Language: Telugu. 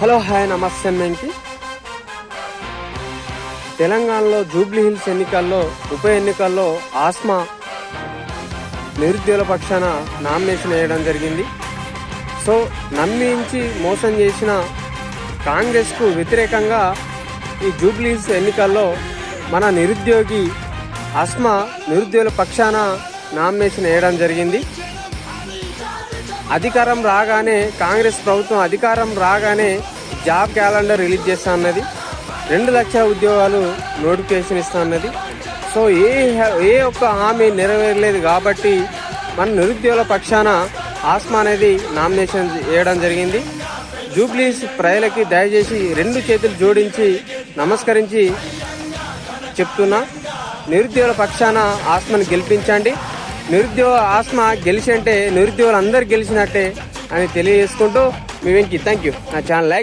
హలో హాయ్ నమస్తే అన్నంకి. తెలంగాణలో జూబ్లీ హిల్స్ ఎన్నికల్లో ఉప ఎన్నికల్లో ఆస్మా నిరుద్యోగుల పక్షాన నామినేషన్ వేయడం జరిగింది. సో నమ్మించి మోసం చేసిన కాంగ్రెస్కు వ్యతిరేకంగా ఈ జూబ్లీ హిల్స్ ఎన్నికల్లో మన నిరుద్యోగి ఆస్మా నిరుద్యోగుల పక్షాన నామినేషన్ వేయడం జరిగింది. అధికారం రాగానే కాంగ్రెస్ ప్రభుత్వం అధికారం రాగానే జాబ్ క్యాలెండర్ రిలీజ్ చేస్తా అన్నది. రెండు లక్షల ఉద్యోగాలు నోటిఫికేషన్ ఇస్తా అన్నది. సో ఏ ఏ ఒక్క హామీ నెరవేరలేదు కాబట్టి మన నిరుద్యోగుల పక్షాన ఆస్మా అనేది నామినేషన్ వేయడం జరిగింది. జూబ్లీస్ ప్రజలకి దయచేసి రెండు చేతులు జోడించి నమస్కరించి చెప్తున్నా నిరుద్యోగుల పక్షాన ఆస్మను గెలిపించండి. నిరుద్యోగ ఆస్మ గెలిచి అంటే నిరుద్యోగులు అందరు గెలిచినట్టే అని తెలియజేసుకుంటూ మీ వెంకి. థ్యాంక్ యూ నా ఛానల్ లైక్